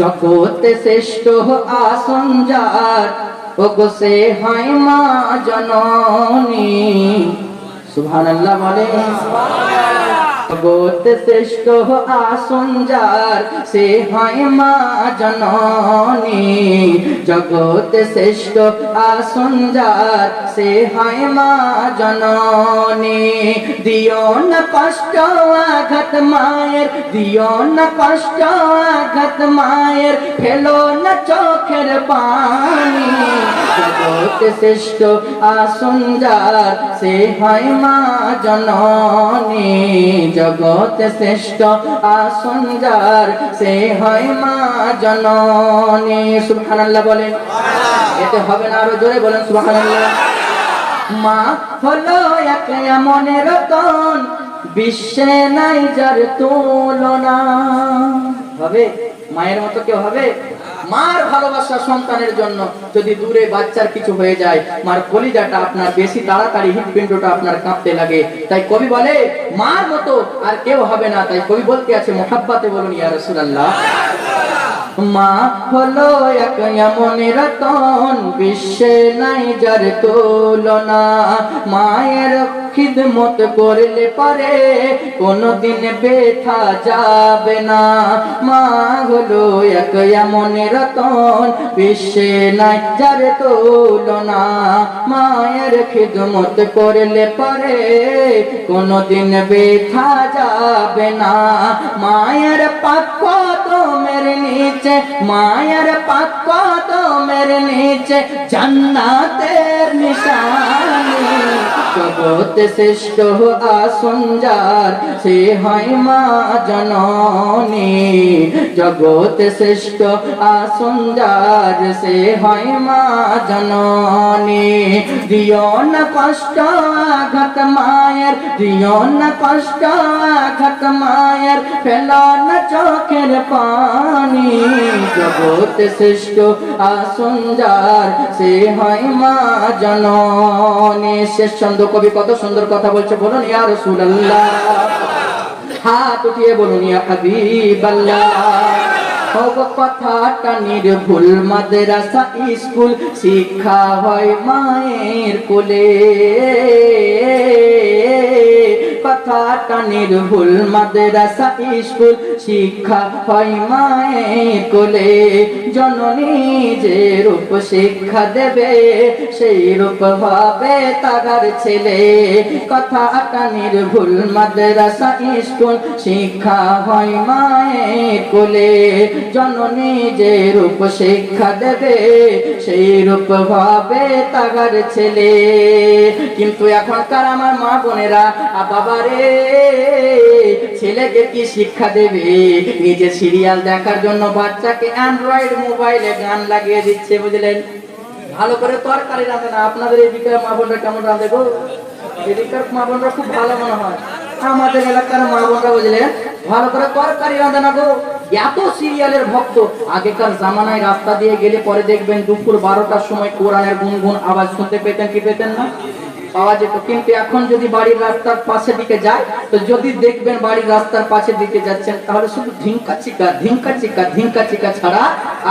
জগতে শ্রেষ্ঠ আসন যার ও হয় মা জননী। সুবহানাল্লাহ বলে জগত শ্রেষ্ঠ আসন যার, সে হয় মা জননী। জগত শ্রেষ্ঠ আসন যার, সে হয় মা জননী। দিও না কষ্ট আঘাত মায়ের, দিও না কষ্ট আঘাত মায়ের, ফেলো না চোখের পানি। জগত শ্রেষ্ঠ আসন যার, সে হয় মা জননী। জগত শ্রেষ্ঠ আসন যার সে হয় মা জননী। সুবহানাল্লাহ বলেন। এতে হবে না আরও জোরে বলেন সুবহানাল্লাহ। মা হলো এক এমনের রতন বিশ্বে নাই যার তুলনা। হবে? মায়ের মতো কেউ হবে? মার ভালোবাসা সন্তানের জন্য যদি দূরে বাচ্চার কিছু হয়ে যায়, মার কলিজাটা আপনার বেশি তাড়াতাড়ি হৃদপিণ্ডটা আপনার কাঁপতে লাগে। তাই কবি বলে, মার মতো আর কেউ হবে না। তাই কবি বলতে আছে, মোহাব্বাতে বলুন ইয়া রাসূলুল্লাহ। মা হলো এক এমন রতন, বিশ্বে নাই যার তুলনা। মায়ের খিদমত করলে পারে কোনদিন বেথা যাবে না। মা হলো এক এমন রতন, বিশ্বে নাই যার তুলনা। মায়ের খিদমত করলে পারে কোনদিন বেথা যাবে না। মায়ের পাক তোমের নিচে মায়ের পাক তোমের নিচে জান্নাতের নিশানি। জগত শ্রেষ্ঠ আসন যার, সে হয় মা জননী। জগত শ্রেষ্ঠ আসন যার, সে হয় মা জননী। দিও না কষ্ট আঘাত মায়ের, দিও না কষ্ট আঘাত মায়ের, ফেল না চোখের পানি। জগত শ্রেষ্ঠ আসন যার, সে হয় মা জননী। শেষ ছন্দ কবি কত সুন্দর কথা বলছে বলুন হাত উঠিয়ে বলুন, ইয়া হাবিবাল্লাহ। হব কথাটা নির্ভুল মাদ্রাসা স্কুল, শিক্ষা হয় মায়ের কোলে। কথাটা নির্ভুল মাদ্রাসা, স্কুল, শিক্ষা হয় মায়ের কোলে। জননী যে রূপ শিক্ষা দেবে, সেই রূপ হবে তাগার ছেলে। কথাটা নির্ভুল মাদ্রাসা, স্কুল, শিক্ষা হয় মায়ের কোলে। জননী যে রূপ শিক্ষা দেবে, সেই রূপ হবে তাগার ছেলে। কিন্তু এখনকার আমার মা বোনেরা, আ বাবারে ছেলেকে কি শিক্ষা দেবে? নিজে সিরিয়াল দেখার জন্য বাচ্চাকে অ্যান্ড্রয়েড মোবাইলে গান লাগিয়ে দিচ্ছে, বুঝলেন? ভালো করে তরকারি রাঁধে না, আপনাদের এদিকে মা বোনরা কেমন রাঁধে গো? এদিককার মা বোনরা খুব ভালো মনে হয়। আমাদের এলাকার মা বোনরা বুঝলে ভালো করে তরকারি রাঁধে না গো। এত সিরিয়ালের ভক্ত। আগেকার জামানায় রাস্তা দিয়ে গেলে পরে দেখবেন দুপুর বারোটার সময় কোরআনের গুনগুন আওয়াজ শুনতে পেতেন কি পেতেন না? পাওয়া যেত। কিন্তু এখন যদি বাড়ির রাস্তার পাশে দিকে যায়, তো যদি দেখবেন বাড়ির রাস্তার পাশে দিকে যাচ্ছেন, তাহলে শুধু ধিঙ্কা চিকা ধিঙ্কা চিকা ধিঙ্কা চিকা ছাড়া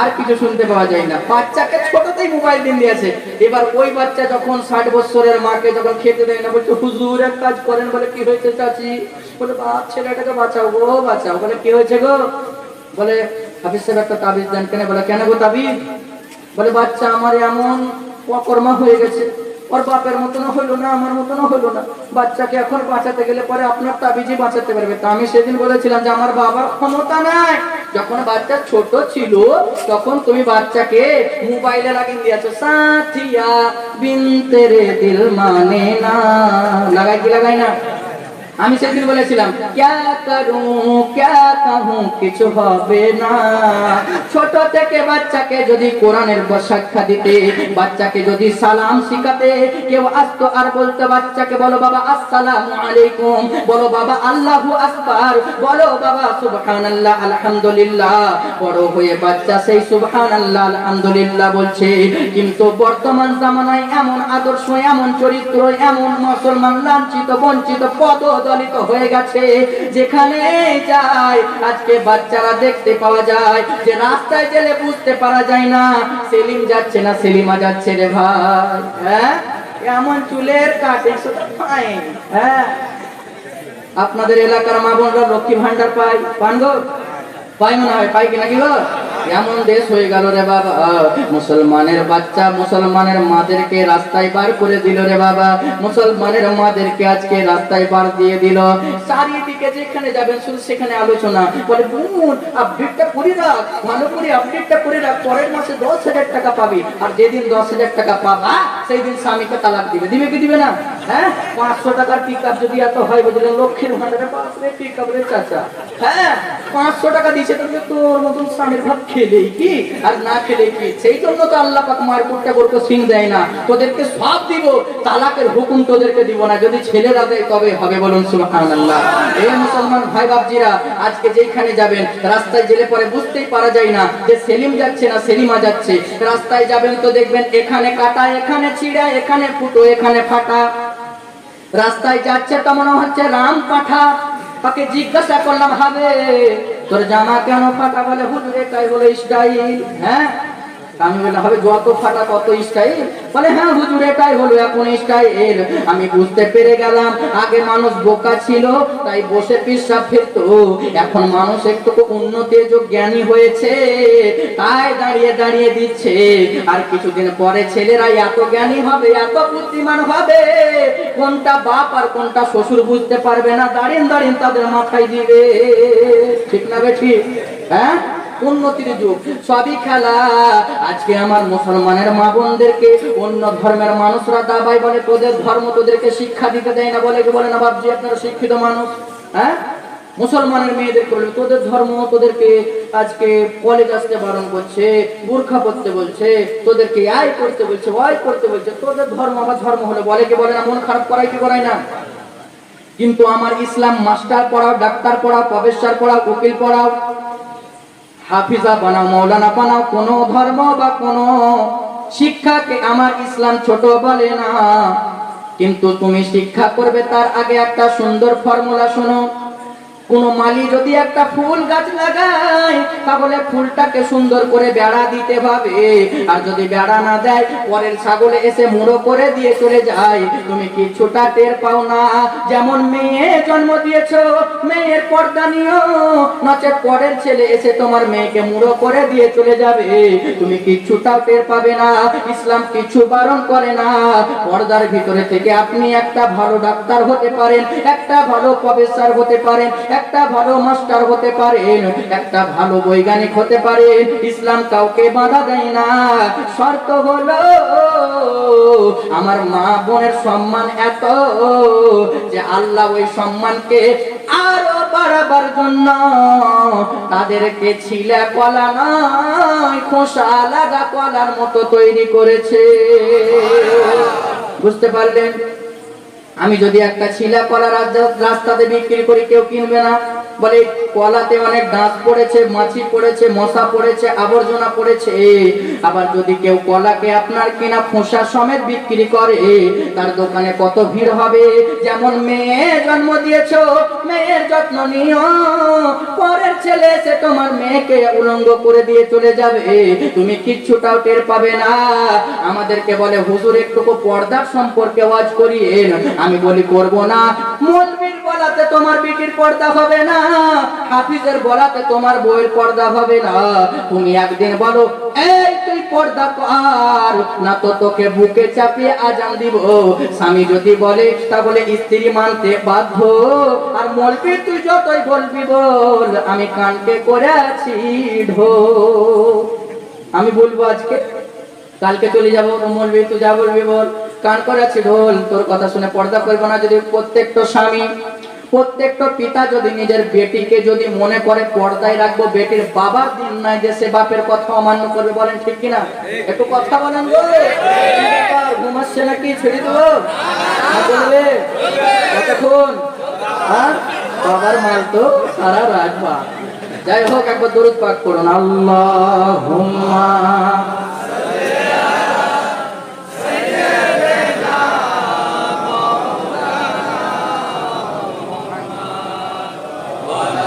আর কিছু শুনতে পাওয়া যায় না। বাচ্চাকে ছোটতেই মোবাইল দিন দিয়েছে। এবার ওই বাচ্চা যখন ষাট বছরের মাকে যখন খেতে দেয় না, বলছে, হুজুর, এক কাজ করেন, বলে, কি হয়েছে চাচি? বলে, বাপ, ছেলেটাকে বাঁচাও গো, বাঁচাও। বলে, কি হয়েছে গো? বলে, হাফিজ সাহেব, একটা তাবিজ দেন কেন? বলে, কেন গো তাবিজ? বলে, বাচ্চা আমার এমন অকর্মা হয়ে গেছে। ওর বাপের মতনও হইল না, আমার মতনও হইল না। বাচ্চাকে এখন বাঁচাতে গেলে পরে আপনার তাবিজি বাঁচাতে পারবে। তা আমি সেদিন বলেছিলাম যে আমার বাবার ক্ষমতা নাই। যখন বাচ্চা ছোট ছিল, তখন তুমি বাচ্চাকে মোবাইলে লাগিয়ে দিয়েছ, সাথিয়া বিন তেরে দিল মানে না। লাগাই কি লাগাই না? আমি সেদিন বলেছিলাম, ক্যা করু, ক্যা কাহু, কিছু হবে না। ছোট থেকে বাচ্চাকে যদি কোরআনের শিক্ষা দিতে, বাচ্চাকে যদি সালাম শিখাতে, কেউ আসতো আর বলতো বাচ্চাকে বলো, বাবা, আসসালামু আলাইকুম। বলো, বাবা, আল্লাহু আকবার। বলো, বাবা, সুবহানাল্লাহ, আলহামদুলিল্লাহ। বড় হয়ে বাচ্চা সেই সুবহানাল্লাহ, আলহামদুলিল্লাহ বলছে। কিন্তু বর্তমান জামানায় এমন আদর্শ, এমন চরিত্র, এমন মুসলমান, লাঞ্ছিত, বঞ্চিত পদ প্রদলিত হয়ে গেছে। যেখানে যায়, আজকে বাচ্চারা দেখতে পাওয়া যায়। যে রাস্তায় গেলে বুঝতে পারা যায় না, সেলিম যাচ্ছে না, সেলিমা যাচ্ছে রে ভাই। হ্যাঁ? এমন চুলের কাটে হ্যাঁ? আপনাদের এলাকার মা বোনরা লক্ষ্মী ভান্ডার পাই পান গো? পাই মনে হয় পাই কিনা কি গো? এমন দেশ হয়ে গেল রে বাবা। মুসলমানের বাচ্চা মুসলমানের মাদেরকে রাস্তায় বার করে দিল রে বাবা। মুসলমানের মাদেরকে আজকে রাস্তায় বার দিয়ে দিল। চারিদিকে যেখানে যাবেন, শুধু সেখানে আলোচনা। বলে, বোন আপডেটটা করে রাখ। ভালো করে আপডেটটা করে রাখ। পরের মাসে দশ হাজার টাকা পাবি। আর যেদিন দশ হাজার টাকা পাবা সেই দিন স্বামীকে তালাক দিবে। দিবে কি দিবে না? হ্যাঁ? পাঁচশো টাকার পিক যদি এত হয় বুঝলেন লক্ষ্মীর ভান্ডারে বাপরে পিক রে চাচা। হ্যাঁ? পাঁচশো টাকা দিয়েছে তোর মতন স্বামীর কি? আর না খেলে কি? সেই জন্য তো আল্লাহ পাক করতে সিং দেয় না। তোদেরকে সব দিব, তালাকের হুকুম তোদেরকে দিব না। যদি ছেলেরা দেয়, তবে হবে বলুন সুবহানাল্লাহ। এই মুসলমান ভাই বাপজিরা, আজকে যেখানে যাবেন, রাস্তায় জেলে পরে বুঝতেই পারা যায় না যে সেলিম যাচ্ছে না সেলিমা যাচ্ছে। রাস্তায় যাবেন তো দেখবেন এখানে কাটা, এখানে ছিঁড়া, এখানে ফুটো, এখানে ফাটা। রাস্তায় যাচ্ছে তো মনে হচ্ছে রাম পাঠা। তাকে জিজ্ঞাসা করলাম, হবে, তোর জামা কেন ফাটা বলে? হুজুর তাই বলে স্টাইল হ্যাঁ? আমি বললাম, হবে, যত ফাটা তত স্টাইল বলে হ্যাঁ হুজুর, এটাই হলো, এখন স্টাইল আমি বুঝতে পেরে গেলাম, আগে মানুষ বোকা ছিল, তাই বসে পিসাব ফেলতো। এখন মানুষ একটু উন্নতি জ্ঞানী হয়েছে, তাই দাঁড়িয়ে দাঁড়িয়ে দিচ্ছে। আর কিছুদিন পরে ছেলেরা, এত জ্ঞানী হবে, এত বুদ্ধিমান হবে, কোনটা বাপ আর কোনটা শ্বশুর বুঝতে পারবে না? দাঁড়িয়ে দাঁড়িয়ে তাদের মাথায় দিবে। ঠিক না বেঠি হ্যাঁ? উন্নতির যুগ। সবই খেলা। আজকে আমার মুসলমানের মা বোনদেরকে, অন্য ধর্মের মানুষরা দাবাই বলে তোদের ধর্ম তোদেরকে শিক্ষা দিতে দেয় না বলে বলে না বাবজি আপনারা শিক্ষিত মানুষ হ্যাঁ? মুসলমানের মেয়েদের বলে তোদের ধর্ম তোদেরকে আজকে কলেজ আসতে বারণ করছে বোরখা পড়তে বলছে, তোদেরকে আয় করতে বলছে ওয়াই করতে বলছে, তোদের ধর্ম আমার ধর্ম হলে বলে কি বলে না, মন খারাপ করাই কি করাই না? কিন্তু আমার ইসলাম মাস্টার পড়াও, ডাক্তার পড়াও, প্রফেসর পড়াও, উকিল পড়াও হাফিজা বানাও, মৌলানা বানাও, কোন ধর্ম বা কোন শিক্ষাকে আমার ইসলাম ছোট বলে না। কিন্তু তুমি শিক্ষা করবে, তার আগে একটা সুন্দর ফর্মুলা শোনো। কোন মালি যদি একটা ফুল গাছ লাগায়, তাহলে ফুলটাকে সুন্দর করে বেড়া দিতে হবে। আর যদি বেড়া না দেয়, পরের ছাগলে এসে মুড়ো করে দিয়ে চলে যায়। তুমি কিছুটা টের পাও না? যেমন মেয়ে জন্ম দিয়েছ, মেয়ের পর্দা নিও। নচেত পরের ছেলে এসে তোমার মেয়েকে মুড়ো করে দিয়ে চলে যাবে। তুমি কিচ্ছুটাও টের পাবে না? ইসলাম কিছু বারণ করে না। পর্দার ভিতরে থেকে আপনি একটা ভালো ডাক্তার হতে পারেন, একটা ভালো প্রফেসর হতে পারেন একটা ভালো মাস্টার হতে পারেন একটা ভালো বৈজ্ঞানিক হতে পারেন ইসলাম কাউকে বাধা দেয় না। শর্ত হলো, আমার মা বোনের সম্মান এত যে আল্লাহ ওই সম্মানকে আরও বাড়াবার জন্য তাদেরকে ছিলে কলা নয়, খোসা লাগা কলার মতো তৈরি করেছে। বুঝতে পারলেন? আমি যদি একটা ছিলা কলা রাস্তা- রাস্তাতে বিক্রি করি কেউ কিনবে না। বলে কলাতে অনেক দাঁত পড়েছে, মাছি পড়েছে, মশা পড়েছে, আবর্জনা পড়েছে। আবার যদি কেউ কলাকে আপনার কিনা খোসা সমেত বিক্রি করে, তার দোকানে কত ভিড় হবে? যেমন মেয়ে জন্ম দিয়েছ, মেয়ের যত্ন নিও। পরের ছেলে সে তোমার মেয়েকে উলঙ্গ করে দিয়ে চলে যাবে। তুমি কিচ্ছুটাও টের পাবে না। আমাদেরকে বলে, হুজুর, একটুকু পর্দার সম্পর্কে ওয়াজ করিয়েন। আমি বলি, করব না। মলবির তোমার বিটির পর্দা হবে না। হাফিজের বলাতে তোমার বইয়ের পর্দা হবে না। তুমি একদিন বলো, এই তুই পর্দা কর? না তো তোকে বুকে চাপিয়ে আজান দিব। স্বামী যদি বলে তা বলে স্ত্রী মানতে বাধ্য। আর মলবি তুই যতই বলবি বল, আমি কানকে করে আছি ঢো আমি বলব আজকে, কালকে চলে যাব মলবি তুই যা বলবি বল। কান করে আছি ঢোল, তোর কথা শুনে পর্দা করব না যদি প্রত্যেকটা স্বামী প্রত্যেকটা পিতা যদি নিজের বেটিকে যদি মনে করে পর্দায় রাখব, বেটির বাবার দিন নাই যে সে বাপের কথা অমান্য করবে বলেন ঠিক কিনা? একটু কথা বলেন ঘুমাচ্ছে নাকি? ছেড়ে দেবো? হ্যাঁ? বাবার মাল তো সারা রাখবা যাই হোক, একবার দরুদ পাক করুন। আল্লাহ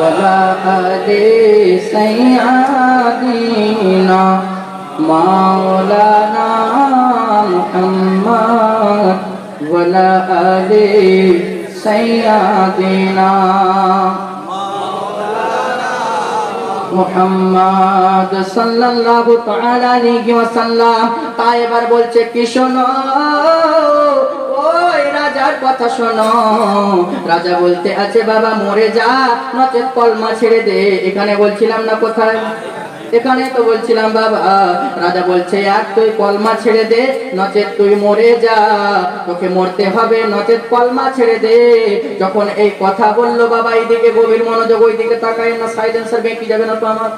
ولا آل سيدنا مولانا محمد ولا آل سيدنا মুহাম্মদ সাল্লাল্লাহু তাআলা আলাইহি ওয়াসাল্লাম তাই এবার বলছে কি শোনো ওই রাজার কথা শোনো। রাজা বলতে আছে, বাবা, মরে যা নচেত কলমা ছেড়ে দে। এখানে বলছিলাম না কোথায়? এখানে তো বলছিলাম, বাবা, রাজা বলছে এক তুই কলমা ছেড়ে দে নচেত তুই মরে যা। তোকে মরতে হবে নচেত কলমা ছেড়ে দে। যখন এই কথা বলল, বাবা, এইদিকে গভীর মনোযোগ, ওইদিকে তাকায় না সাইলেন্সার বেঁকে যাবে না তো আমার?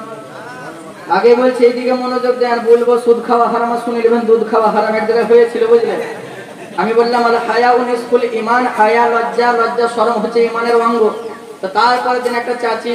আগে বলছে, এইদিকে মনোযোগ দেন বলব সুদ খাওয়া হারাম, আর শুনে নেবেন দুধ খাওয়া হারাম, এক জায়গায় হয়েছিল বুঝলেন আমি বললাম, আর হায়া স্কুল, ইমান হায়া, লজ্জা লজ্জা সরম হচ্ছে, ইমানের অঙ্গ। তো তারপরের দিন একটা চাচি